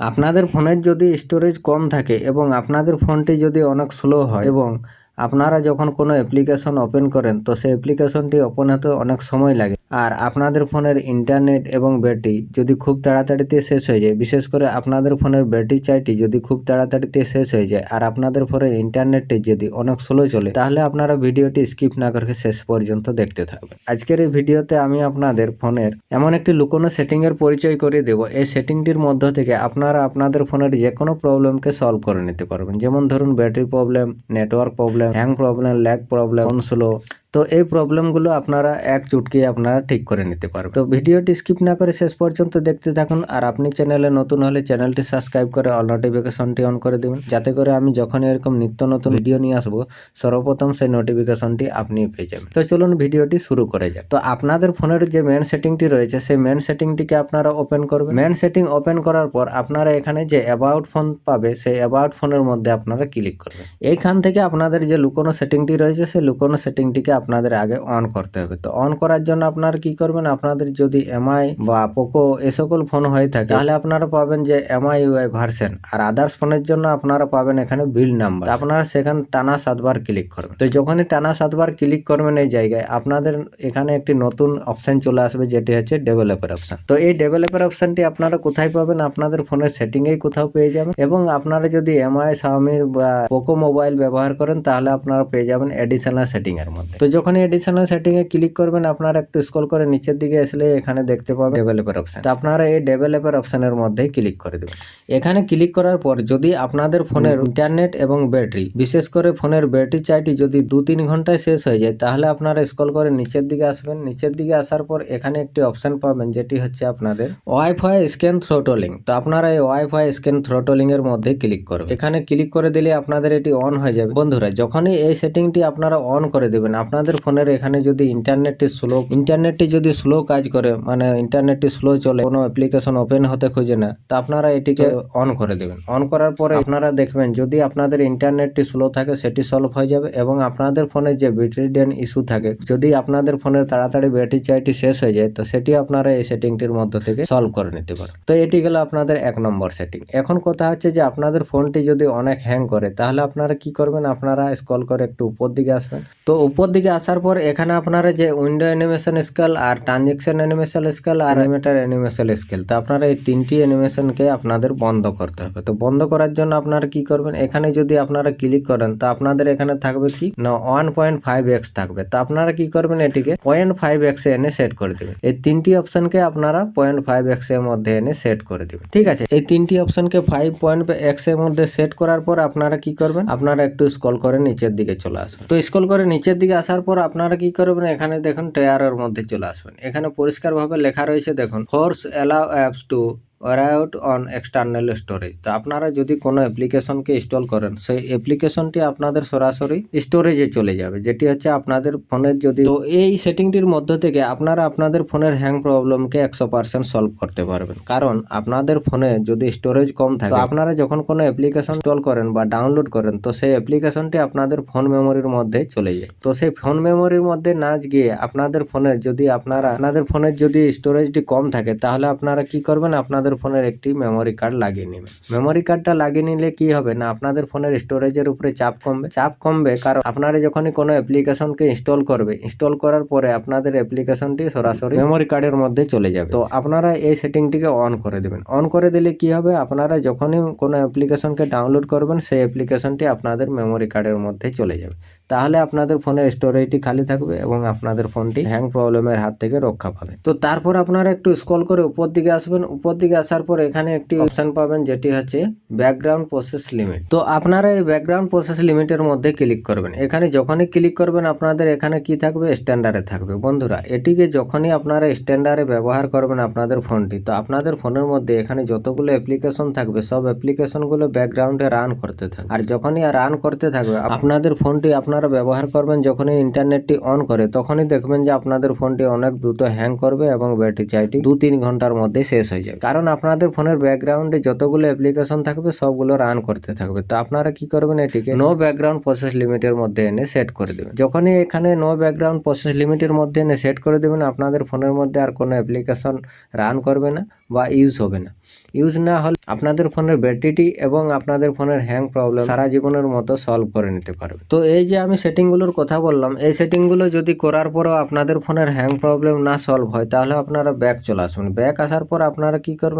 আপনাদের ফোনের যদি স্টোরেজ কম থাকে এবং আপনাদের ফোনটি যদি অনেক স্লো হয় এবং আপনারা যখন কোনো অ্যাপ্লিকেশন ওপেন করেন, তো সেই অ্যাপ্লিকেশনটি ওপেন হতে অনেক সময় লাগে। আর আপনাদের ফোনের ইন্টারনেট এবং ব্যাটারি যদি খুব তাড়াতাড়িতে শেষ হয়ে যায়, বিশেষ করে আপনাদের ফোনের ব্যাটারি চার্জটি যদি খুব তাড়াতাড়িতে শেষ হয়ে যায় আর আপনাদের ফোনের ইন্টারনেটটি যদি অনেক স্লো চলে, তাহলে আপনারা ভিডিওটি স্কিপ না করে শেষ পর্যন্ত দেখতে থাকবেন। আজকের এই ভিডিওতে আমি আপনাদের ফোনের এমন একটি লুকোনো সেটিং এর পরিচয় করে দেব। এই সেটিংটির মধ্য থেকে আপনারা আপনাদের ফোনের যে কোনো প্রবলেমকে সলভ করে নিতে পারবেন। যেমন ধরুন, battery problem network problem hang problem lag problem slow তো এই প্রবলেমগুলো আপনারা এক চুটকি আপনারা ঠিক করে নিতে পারবেন। তো ভিডিওটি স্কিপ না করে শেষ পর্যন্ত দেখতে থাকুন আর আপনি চ্যানেলে নতুন হলে চ্যানেলটি সাবস্ক্রাইব করে অল নোটিফিকেশনটি অন করে দেবেন। যাতে করে আমি যখন এরকম নিত্য নতুন ভিডিও নিয়ে আসব, সর্বপ্রথম সেই নোটিফিকেশনটি আপনি পেয়ে যাবেন। তো চলুন ভিডিওটি শুরু করে যাক। তো আপনাদের ফোনের যে মেন সেটিংটি রয়েছে, সেই মেন সেটিংটিকে আপনারা ওপেন করবেন। মেন সেটিং ওপেন করার পর আপনারা এখানে যে অ্যাবাউট ফোন পাবে, সেই অ্যাবাউট ফোনের মধ্যে আপনারা ক্লিক করবেন। এইখান থেকে আপনাদের যে লুকোনো সেটিংটি রয়েছে, সেই লুকোনো সেটিংটিকে আপনাদের আগে অন করতে হবে। তো অন করার জন্য আপনারা কি করবেন? আপনাদের যদি এমআই বা পোকো এ সকল ফোন হয়ে থাকে, তাহলে আপনারা পাবেন যে এমআই ইউআই ভার্সন আর আদার্স ফোনের জন্য আপনারা পাবেন এখানে বিল নাম্বার আপনারা সেখানে টানা সাতবার ক্লিক করবেন। তো যখনই টানা সাতবার ক্লিক করবেন এই জায়গায়, আপনাদের এখানে একটি নতুন অপশন চলে আসবে, যেটি হচ্ছে ডেভেলপার অপশন তো এই ডেভেলপার অপশনটি আপনারা কোথায় পাবেন? আপনাদের ফোনের সেটিংয়েই কোথাও পেয়ে যাবেন এবং আপনারা যদি এমআই শাওমির বা পোকো মোবাইল ব্যবহার করেন, তাহলে আপনারা পেয়ে যাবেন এডিশনাল সেটিং এর মধ্যে। তো যখন এডিশনাল সেটিং এ ক্লিক করবেন, আপনারা একটু স্ক্রল করে নিচের দিকে আসলে এখানে দেখতে পাবেন ডেভেলপার অপশন তো আপনারা এই ডেভেলপার অপশনের মধ্যে ক্লিক করে দেবেন। এখানে ক্লিক করার পর যদি আপনাদের ফোনের ইন্টারনেট এবং ব্যাটারি বিশেষ করে ফোনের ব্যাটারি চার্জটি যদি দু তিন ঘন্টায় শেষ হয়ে যায়, তাহলে আপনারা স্ক্রল করে নিচের দিকে আসবেন। নিচের দিকে আসার পর এখানে একটি অপশন পাবেন, যেটি হচ্ছে আপনাদের ওয়াইফাই স্ক্যান থ্রোটলিং তো আপনারা এই ওয়াইফাই স্ক্যান থ্রোটলিং এর মধ্যে ক্লিক করবেন। এখানে ক্লিক করে দিলে আপনাদের এটি অন হয়ে যাবে। বন্ধুরা, যখনই এই সেটিংটি আপনারা অন করে দেবেন আপনাদের ফোনের এখানে যদি ইন্টারনেটটি স্লো ইন্টারনেটটি যদি স্লো কাজ করে মানে ইন্টারনেটটি স্লো চলে কোনো অ্যাপ্লিকেশন ওপেন হতে খুঁজে না তা আপনারা এটিকে অন করে দেবেন। অন করার পরে আপনারা দেখবেন যদি আপনাদের ইন্টারনেটটি স্লো থাকে সেটি সলভ হয়ে যাবে এবং আপনাদের ফোনে যে ব্যাটারি ড্রেন ইস্যু থাকে যদি আপনাদের ফোনের তাড়াতাড়ি ব্যাটারি চার্জটি শেষ হয়ে যায় তো সেটি আপনারা এই সেটিংটির মধ্যে থেকে সলভ করে নিতে পারেন। তো এটি গেল আপনাদের এক নম্বর সেটিং এখন কথা হচ্ছে যে আপনাদের ফোনটি যদি অনেক হ্যাং করে তাহলে আপনারা কি করবেন? আপনারা স্ক্রল করে একটু উপর দিকে আসবেন। তো উপর দিকে আসার পর এখানে আপনারা যে উইন্ডো অ্যানিমেশন স্কেল আর ট্রানজেকশন অ্যানিমেশন স্কেল আর অ্যানিমেটার অ্যানিমেশন স্কেল তো আপনারা এই তিনটি অ্যানিমেশনকে আপনাদের বন্ধ করতে হবে। তো বন্ধ করার জন্য আপনারা কি করবেন? এখানে যদি আপনারা ক্লিক করেন, তো আপনাদের এখানে থাকবে কি? না ওয়ান পয়েন্ট ফাইভ এক্স থাকবে। তো আপনারা কি করবেন এটিকে? পয়েন্ট ফাইভ এক্স এনে সেট করে দেবেন। এই তিনটি অপশনকে আপনারা পয়েন্ট ফাইভ এক্সের মধ্যে এনে সেট করে দেবেন। ঠিক আছে? এই তিনটি অপশনকে ফাইভ পয়েন্ট এক্সের মধ্যে সেট করার পর আপনারা কি করবেন? আপনারা একটু স্ক্রল করে নিচের দিকে চলে আসবেন। তো স্ক্রল করে নিচের দিকে আসার পর আপনারা কি করবেন? এখানে দেখুন টেয়ারের মধ্যে চলে আসবেন। এখানে পরিষ্কারভাবে লেখা রয়েছে, দেখুন force allow apps to route on external storage তো আপনারা যদি কোনো অ্যাপ্লিকেশনকে ইনস্টল করেন, সেই অ্যাপ্লিকেশনটি আপনাদের সরাসরি স্টোরেজে চলে যাবে, যেটি হচ্ছে আপনাদের ফোনের যদি তো এই সেটিংটির মধ্য থেকে আপনারা আপনাদের ফোনের হ্যাং প্রবলেমকে একশো পার্সেন্ট সলভ করতে পারবেন। কারণ আপনাদের ফোনে যদি স্টোরেজ কম থাকে আপনারা যখন কোনো অ্যাপ্লিকেশন ইনস্টল করেন বা ডাউনলোড করেন, তো সেই অ্যাপ্লিকেশনটি আপনাদের ফোন মেমোরির মধ্যে চলে যায়। তো সেই ফোন মেমোরির মধ্যে না গিয়ে আপনাদের ফোনের যদি আপনারা আপনাদের ফোনের যদি স্টোরেজটি কম থাকে, তাহলে আপনারা কি করবেন? আপনাদের ফোনের একটি মেমোরি কার্ড লাগিয়ে নেবেন। মেমোরি কার্ডটা লাগিয়ে নিলে কি হবে না, আপনাদের ফোনের স্টোরেজের উপরে চাপ কমবে। চাপ কমবে কারণ আপনারা যখনই কোনো অ্যাপ্লিকেশনকে ইনস্টল করবে ইনস্টল করার পরে আপনাদের অ্যাপ্লিকেশনটি সরাসরি মেমোরি কার্ডের মধ্যে চলে যাবে। তো আপনারা এই সেটিংটিকে অন করে দেবেন। অন করে দিলে কি হবে, আপনারা যখনই কোনো অ্যাপ্লিকেশনকে ডাউনলোড করবেন, সেই অ্যাপ্লিকেশনটি আপনাদের মেমোরি কার্ডের মধ্যে চলে যাবে। তাহলে আপনাদের ফোনের স্টোরেজটি খালি থাকবে এবং আপনাদের ফোনটি হ্যাং প্রবলেমের হাত থেকে রক্ষা পাবে। তো তারপর আপনারা একটু স্ক্রল করে উপর দিকে আসবেন। উপর দিকে আসার পর এখানে একটি অপশন পাবেন, যেটি হচ্ছে ব্যাকগ্রাউন্ড প্রসেস লিমিট তো আপনারা এই ব্যাকগ্রাউন্ড প্রসেস লিমিটের মধ্যে ক্লিক করবেন। এখানে যখনই ক্লিক করবেন, আপনাদের এখানে কি থাকবে? স্ট্যান্ডার্ডে থাকবে। বন্ধুরা, এটিকে যখনই আপনারা স্ট্যান্ডার্ডে ব্যবহার করবেন আপনাদের ফোনটি, তো আপনাদের ফোনের মধ্যে এখানে যতগুলো অ্যাপ্লিকেশন থাকবে, সব অ্যাপ্লিকেশনগুলো ব্যাকগ্রাউন্ডে রান করতে থাকবে। আর যখনই রান করতে থাকবে আপনাদের ফোনটি আপনারা ব্যবহার করবেন যখনই ইন্টারনেটটি অন করে, তখনই দেখবেন যে আপনাদের ফোনটি অনেক দ্রুত হ্যাং করবে এবং ব্যাটারি চার্জটি দু তিন ঘণ্টার মধ্যে শেষ হয়ে যাবে। কারণ আপনাদের ফোনের ব্যাকগ্রাউন্ডে যতগুলো অ্যাপ্লিকেশন থাকবে, সবগুলো রান করতে থাকবে। তো আপনারা কি করবেন এটিকে নো ব্যাকগ্রাউন্ড প্রসেস লিমিটের মধ্যে এনে সেট করে দেবেন। যখনই এখানে নো ব্যাকগ্রাউন্ড প্রসেস লিমিটের মধ্যে এনে সেট করে দেবেন, আপনাদের ফোনের মধ্যে আর কোনো অ্যাপ্লিকেশন রান করবে না বা ইউজ হবে না। ইউজ না হলে আপনাদের ফোনের ব্যাটারিটি এবং আপনাদের ফোনের হ্যাং প্রবলেম সারা জীবনের মতো সলভ করে নিতে পারবে। তো এই যে আমি সেটিংগুলোর কথা বললাম, এই সেটিংগুলো যদি করার পরেও আপনাদের ফোনের হ্যাং প্রবলেম না সলভ হয়, তাহলে আপনারা ব্যাক চলে আসবেন। ব্যাক আসার পর আপনারা কি করবেন?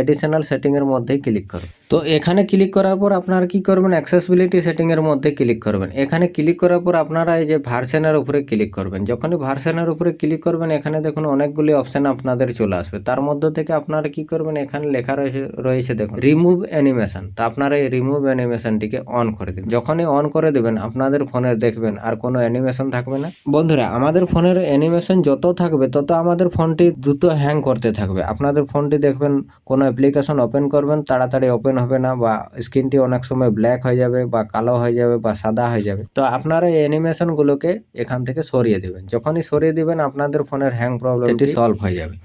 এডিশনাল সেটিংয়ের মধ্যেই ক্লিক করবেন। তো এখানে ক্লিক করার পর আপনারা কি করবেন? অ্যাক্সেসিবিলিটি সেটিংয়ের মধ্যে ক্লিক করবেন। এখানে ক্লিক করার পর আপনারা এই যে ভার্সনের উপরে ক্লিক করবেন। যখনই ভার্সনের উপরে ক্লিক করবেন, এখানে দেখুন অনেকগুলি অপশান আপনাদের চলে আসবে। তার মধ্যে থেকে আপনারা কি করবেন? এখানে লেখা রয়েছে রয়েছে দেখুন রিমুভ অ্যানিমেশন তো আপনারা এই রিমুভ অ্যানিমেশনটিকে অন করে দিন। যখনই অন করে দেবেন, আপনাদের ফোনের দেখবেন আর কোনো অ্যানিমেশন থাকবে না। বন্ধুরা, আমাদের ফোনের অ্যানিমেশন যত থাকবে, তত আমাদের ফোনটি দ্রুত হ্যাং করতে থাকবে। আপনাদের ফোনটি দেখবেন কোনো অ্যাপ্লিকেশন ওপেন করবেন তাড়াতাড়ি ওপেন হবে না বা স্ক্রিনটি অনেক সময় ব্ল্যাক হয়ে যাবে বা কালো হয়ে যাবে বা সাদা হয়ে যাবে। তো আপনারা এই অ্যানিমেশনগুলোকে এখান থেকে সরিয়ে দেবেন। যখনই সরিয়ে দেবেন আপনাদের ফোনের হ্যাং প্রবলেমটি সলভ হয়ে যাবে।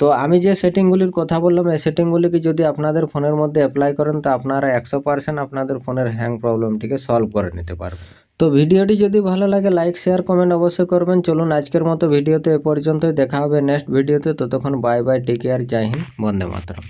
তো আমি যে সেটিংগুলির কথা বললাম, এই সেটিংগুলিকে যদি আপনাদের ফোনের মধ্যে অ্যাপ্লাই করেন, তো আপনারা একশো পার্সেন্ট আপনাদের ফোনের হ্যাং প্রবলেমটিকে সলভ করে নিতে পারবেন। তো ভিডিওটি যদি ভালো লাগে লাইক শেয়ার কমেন্ট অবশ্যই করবেন। চলুন আজকের মতো ভিডিওতে এ পর্যন্তই। দেখা হবে নেক্সট ভিডিওতে। ততক্ষণ বাই বাই টেক কেয়ার জয় হিন্দ, বন্দে মাতরম।